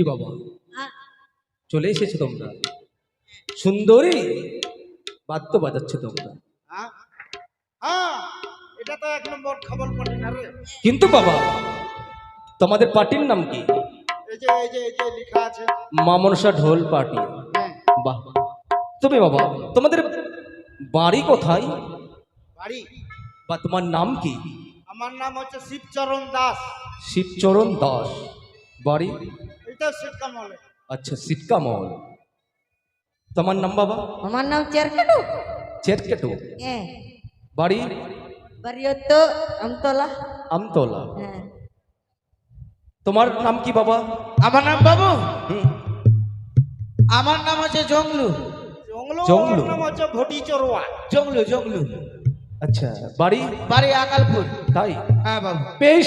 কি বাবা? হ্যাঁ। চলে এসেছ তোমরা? সুন্দরী বাদ্য বাজাচ্ছ তোমরা। হ্যাঁ। হ্যাঁ এটা তো এক নম্বর খবর পড়ে না রে কিন্তু বাবা তোমাদের পার্টির নাম কি? এই যে এই যে এই যে লেখা আছে। মা ঢোল পার্টি। বাহ। তবে বাবা তোমাদের বাড়ি কোথায়? বাড়ি? বা তোমার নাম কি? আমার নাম হচ্ছে শিবচরণ দাস। শিবচরণ দাস। বাড়ি? এটা শীতকামলে আচ্ছা সিটকামল তোমার নাম বাবা? আমার নাম চেরকাটু। চেটকেটু হ্যাঁ। বাড়ি? বাড়িয়ত আমতলা। আমতলা। হ্যাঁ। তোমার নাম কি বাবা? আমার নাম বাবু। হুম, আমার নাম হচ্ছে জংলু জঙ্গলো জঙ্গলো। নাম হচ্ছে ভটি চড়ুয়া। জংলু জংলু আচ্ছা বাড়ি? বাড়ি আকালপুর। তাই? হ্যাঁ বাবু। বেশ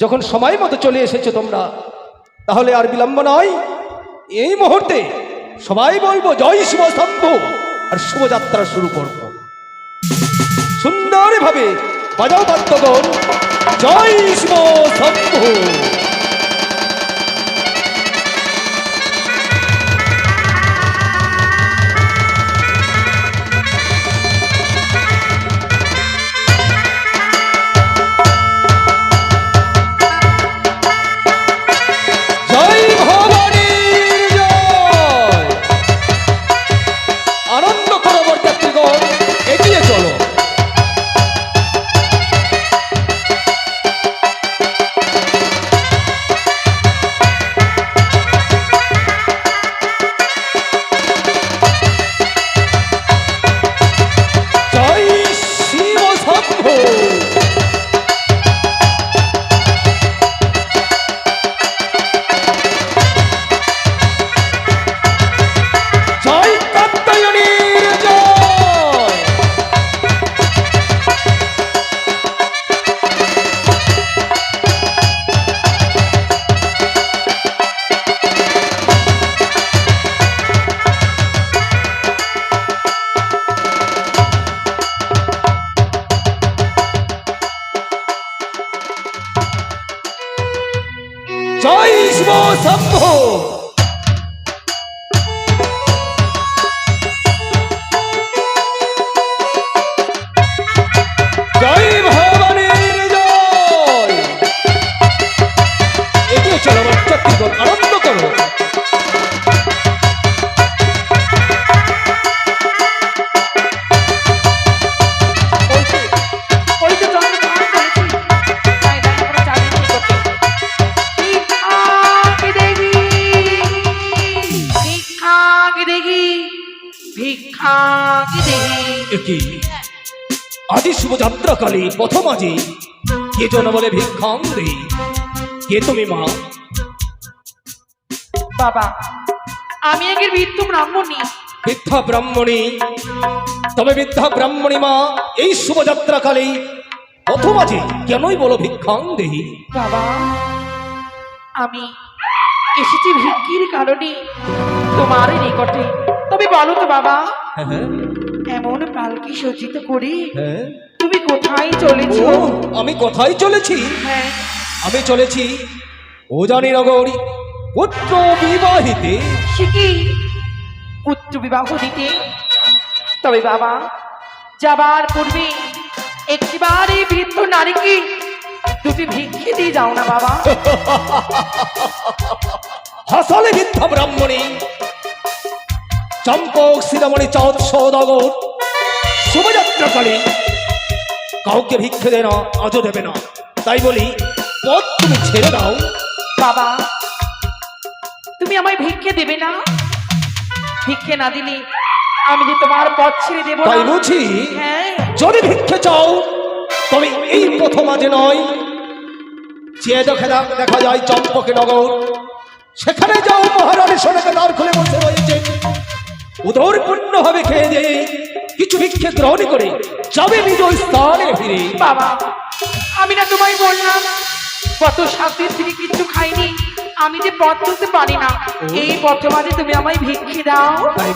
যখন সময় মতো চলে এসেছ তোমরা তাহলে আর বিলম্ব নয়। এই মুহূর্তে সবাই বলব, জয় শুভ শম্ভু, আর শুভযাত্রা শুরু করব। সুন্দরভাবে বাজাও বাদ্যগণ জয় শিব শম্ভু। বরযাত্রীগণ আনন্দ করো। আজি শুভযাত্রাকালে প্রথম আজি কে জন বলে ভিক্ষাং দেই কে তুমি মা? বাবা। আমি আগের মৃত্যু ব্রাহ্মণী। বৃদ্ধা ব্রাহ্মণী। তবে বৃদ্ধা ব্রাহ্মণী মা এই শুভযাত্রাকালে প্রথম আজি কেনই বলো ভিক্ষাং দেহি? বাবা আমি এসেছি ভিক্ষির কারণে তোমার নিকটে। তবে বলো তো বাবা হ্যাঁ হ্যাঁ। এমন পালকি সজ্জিত করে হ্যাঁ। তুমি কোথায় চলেছো? আমি কোথায় চলেছি? হ্যাঁ। আমি চলেছি ওজানি নগর। পুত্র বিবাহিতে। সে কি? পুত্র বিবাহ দিতে? তবে বাবা যাবার পূর্বে একটিবার এই বৃদ্ধ নারীকে দুটি ভিক্ষে দিয়ে যাও না বাবা। হাসালে বৃদ্ধা ব্রাহ্মণী চম্পক শিরামণি চাঁদ সৌদাগর শোভাযাত্রাকালে কাউকে ভিক্ষে দে না আজও দেবে না। তাই বলি পথ তুমি ছেড়ে দাও। বাবা তুমি আমায় ভিক্ষে দেবে না? ভিক্ষে না দিলে আমি যে তোমার পথ ছেড়ে দেবো তাই বুঝি? হ্যাঁ। যদি ভিক্ষে চাও তবে এই প্রথম আজে নয়। চেয়ে দেখে দেখ- যায় চম্পকে নগর। সেখানে যাও মহারানী সোনাকে দ্বার খুলে বসে রয়েছে। উদর পূর্ণ হবে খেয়ে দিয়ে কিছু ভিক্ষে গ্রহণ করে যাবে নিজ স্থানে ফিরে। বাবা আমি না তোমায় বললাম কত শাস্তির থেকে কিচ্ছু খাইনি। আমি যে পথ চলতে পারি না এই পথে মাঝে তুমি আমায় ভিক্ষে দাও। তাই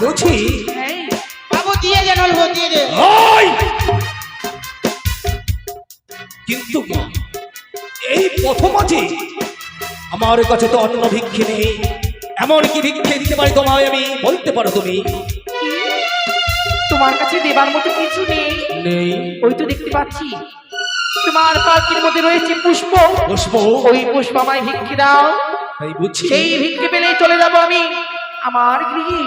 বাবু দিয়ে দেন অল্প দিয়ে দে। কিন্তু এই প্রথম আছে আমার কাছে তো অন্য ভিক্ষে নেই। এমন কি ভিক্ষে দিতে পারি তোমায় আমি বলতে পারো তুমি? তোমার কাছে দেবার মতো কিছু নেই। নেই। ওই তো দেখতে পাচ্ছি। তোমার পাখির মধ্যে রয়েছে পুষ্প। পুষ্প? ওই পুষ্প আমায় ভিক্ষে দাও। সেই ভিক্ষে পেলেই চলে যাব আমি আমার গৃহে।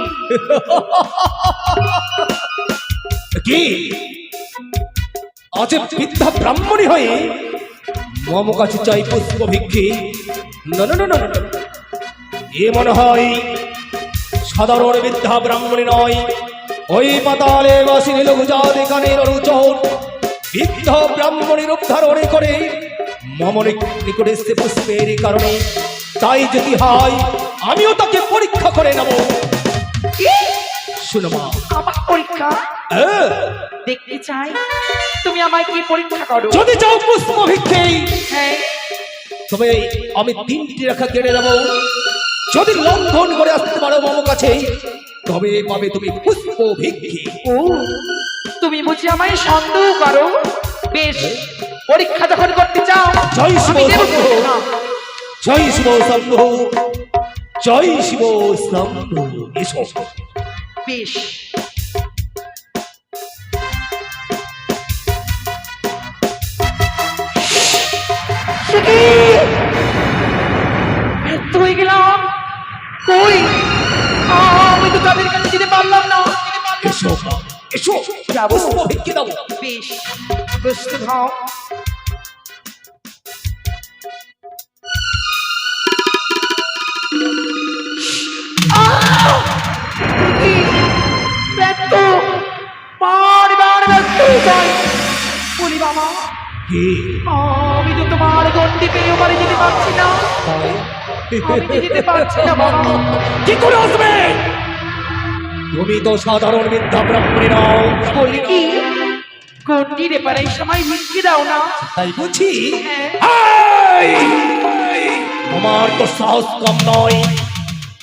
কি? আজ বৃদ্ধা ব্রাহ্মণী হয়ে মম কাছে চাই পুষ্প ভিক্ষে। না না না। এ মনে হয় সাধারণ বৃদ্ধা ব্রাহ্মণী নয়। ওই পাতালে বাসিনী লঘুজাতি কানের অনুচর। বৃদ্ধ ব্রাহ্মণীর উদ্ধারণে করে মম নিকটে পুষ্পের কারণে তাই যদি হয় আমিও তাকে পরীক্ষা করে নেব। শুনো মা। আমার পরীক্ষা? দেখতে চাই। তুমি আমায় কি পরীক্ষা করো? যদি চাও পুষ্প হ্যাঁ। তবে আমি তিনটি রেখা দেবো। যদি লঙ্ঘন করে আসতে পারো মম কাছে তবে পাবে তুমি পুষ্প ভিক্ষে। ও তুমি বুঝি আমায় সন্দেহ করো? বেশ পরীক্ষা যখন করতে চাও জয় জয় শিব শম্ভু জয় শিব শম্ভু এসো। বেশ! গেলাম? কই? আমি তো তাদের কাছে যেতে পারলাম না। এসো এসো। যাব। ভিক্ষে বেশ। প্রস্তুত হও কি? ব্যর্থ বারবার ব্যর্থ যাই বলি বাবা কে? আমি তো তোমার গন্ডি পেয়ে ওপারে যেতে পারছি না? আমি যেতে পারছি না বাবা। কি করে আসবে? তুমি তো সাধারণ বিদ্যা ব্রাহ্মণী নও। বলি কি? গন্ডি রেপারে এই সময় ভিক্ষে দাও না। তাই বুঝি হ্যাঁ। তোমার তো সাহস কম নয়।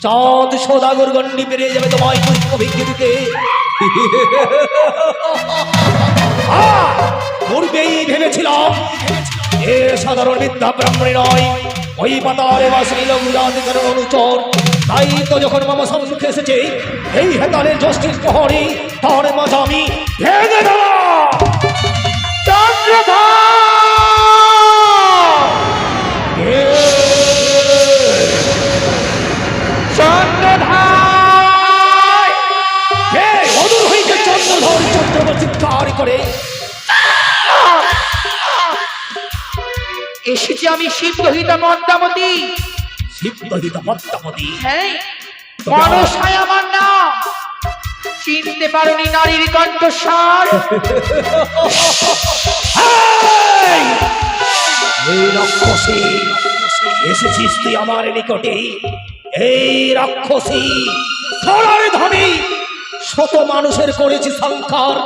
চাঁদ সদাগর গন্ডি পেরিয়ে যাবে তোমায় পুষ্প ভিক্ষে দিতে! পূর্বেই ভেবেছিলাম এ সাধারণ বিদ্যা ব্রাহ্মণী নয়। ওই পাতারে বাসিনী লঘুরাধিকার অনুচর। তাই তো যখন মামা সম্মুখে এসেছে, এই হেতালের জ্যোষ্ঠীর প্রহরী তার মাঝে আমি মন্দামতি শিবদহিত পদ্মাবতী হ্যাঁ মনসায় আমার নাম। চিনতে পারোনি নারীর কণ্ঠস্বর। এই! রাক্ষসী এসেছিস তুই আমার নিকটে। এই রাক্ষসী ধরার ধামে শত মানুষের করেছি সংখ্যার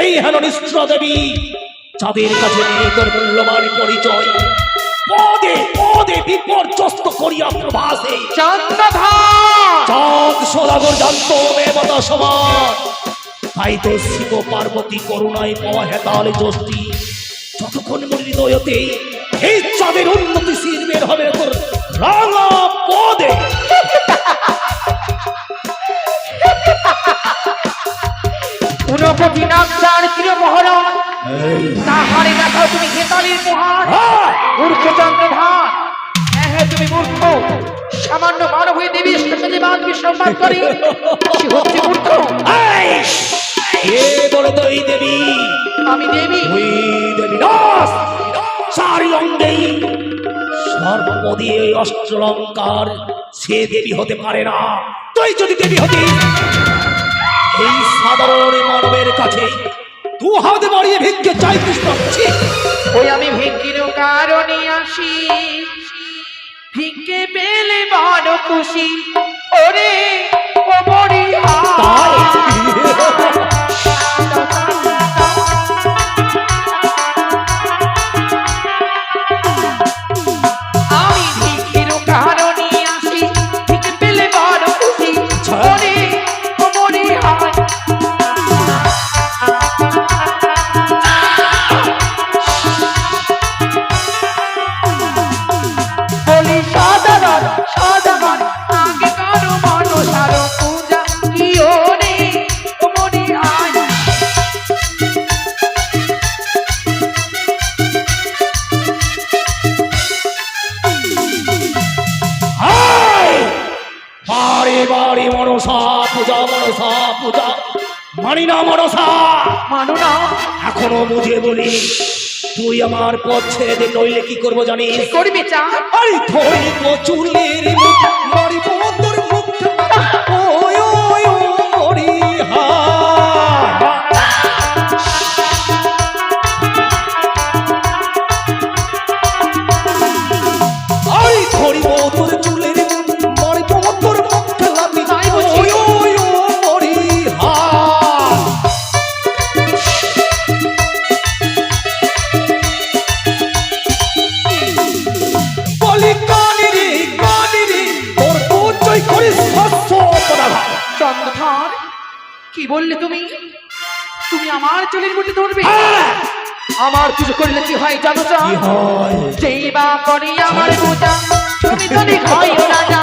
এই হেন নিষ্ঠুর দেবী যাদের কাছে তোর মূল্যবান পরিচয় পদে পদে বিপর্যস্ত করিয়া প্রভাসে। চাঁদ সদাগর জানত মেমতা সমান। তাই তো শিব পার্বতী করুণায় পাওয়া হেতালে যষ্টি। যতক্ষণ হৃদয়তে এই চাঁদের উন্নতি শির বের হবে তোর রাঙা পদে। উনপতি নাগচার চিরমহরণ তাহারে দেখাও তুমি হেতালির মহান। আহ! মূর্খ চন্দ্রধার হ্যাঁ হ্যাঁ তুমি মূর্খ। সামান্য মানব হয়ে দেবীর সাথে বাদকে সম্মান করে? সে হচ্ছে মূর্খ। কে বলো তো এই দেবী। আমি দেবী। ওই দেবী দাস। চারি অঙ্গেই সর্ব দিয়ে অষ্টলঙ্কার। সে দেবী হতে পারে না। তুই যদি দেবী হতিস এই সাধারণ মানবের কাছে দু হাত বাড়িয়ে ভিক্ষে চাই কৃষ্ণ। ওই আমি ভিক্ষির কারণে আসি। ভিক্ষে পেলে বড় খুশি। ওরে ও বড়ি পূজা মানি না মনসা মানু না। এখনও বুঝে বলি তুই আমার পথ ছেড়ে দে নইলে কি করব জানিস? করবি চা? আরে ধরিব কচুলের মুখ বললে তুমি তুমি আমার চুলের মুঠি ধরবে? আমার কিছু করলে কি হয় জানো হয়? যেই বা করি আমার পূজা তুমি তো হয় রাজা।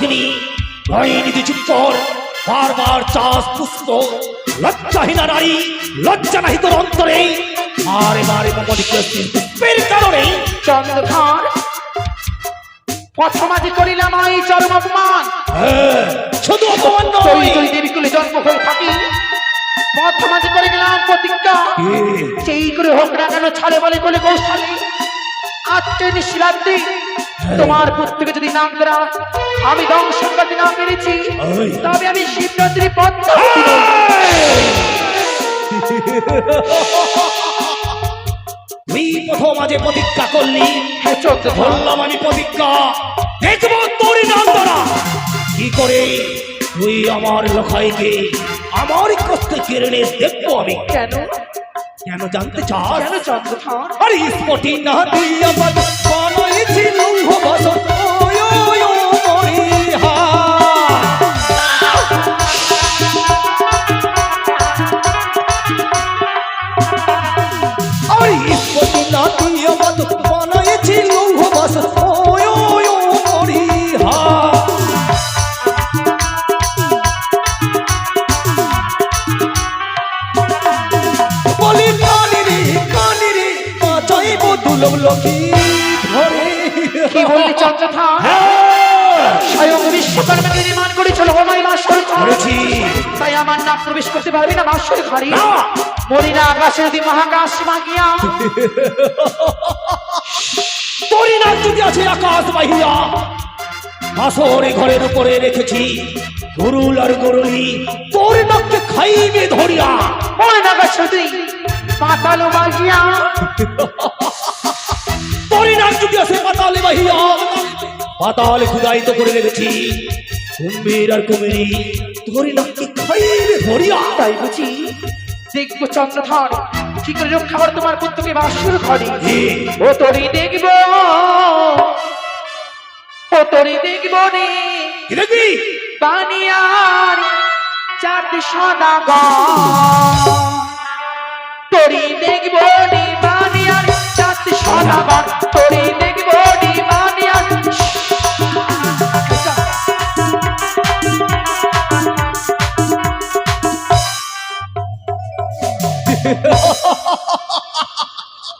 ডাইনিতে চুপ কর বারবার চাষ পুষ্প লজ্জাহীনা নারী লজ্জা নাহি তোর অন্তরে বারে মমদি পুষ্পের কারণে চন্দ্রধর প্রথমাজি করিলাম এই চরম অপমান। হ্যাঁ, শুধু অপমান নয়। তুই দেবী কুলে জন্ম হয়ে থাকি। প্রথমাজি করে গেলাম প্রতিজ্ঞা। সেই করে হোক না কেন ছাড়ে বলে কোলে কৌশলে। আজকে নিশিরাত্রি তোমার পুত্রকে যদি নাম দেরা আমি ধ্বংস করতে না পেরেছি তবে আমি শিবরাত্রি পথ তুই প্রথম আজে প্রতিজ্ঞা করলি। ধরলাম আমি প্রতিজ্ঞা। দেখব তোর নাম দ্বারা কি করে? তুই আমার লোখাইকে আমার কষ্ট কেড়ে নিয়ে দেখব আমি। কেন? কেন জানতে চাস? কেন চন্দ্রধর আরে স্পটি না দিয়া বাদ বানাইছি লৌহ বাসন মহাকাশ মাগিয়া তোরই নাম যদি আছে আকাশ বাহিয়া আসরে ঘরের উপরে রেখেছি গরুল আর গরুলি তোর নাককে খাইবে ধরিয়া। মরি না আকাশে যদি পাতাল মাগিয়া তোরই নাম যদি আছে পাতালে বাহিয়া পাতালে খুদাইত করে রেখেছি কুম্ভীর আর কুমিরি তোরই নাককে খাইবে ধরিয়া। তাই বুঝি দেখব চন্দ্রধর। কি করে রক্ষা করে তোমার পুত্রকে? বাসুর ঘরে এ, ও তোরি দেখব। ও দেখব রে বানিয়ার চাঁদ দেখব রে বানিয়ার চাঁদ সদাগর তোরি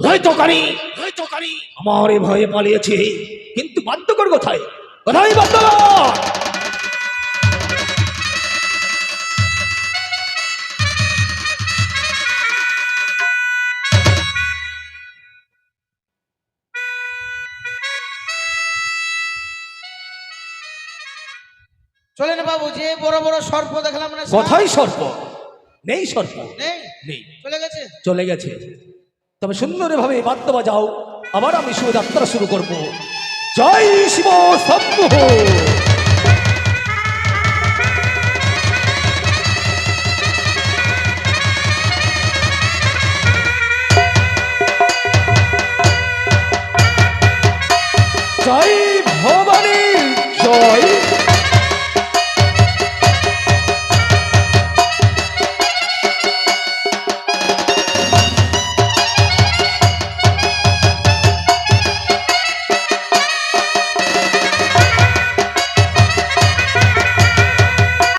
হয়তো কানি হয়তো কানি আমার ভয়ে পালিয়েছে কিন্তু বাধ্যকর কোথায় কোথায় বাধ্যকর চলেন বাবু যে বড় বড় সর্প দেখলাম না কোথায় সর্প নেই সর্প। নেই? নেই। চলে গেছে? চলে গেছে। তবে সুন্দরভাবে বাদ্য বাজাও। আবার আমি শুভযাত্রা শুরু করব। জয় শিব শম্ভু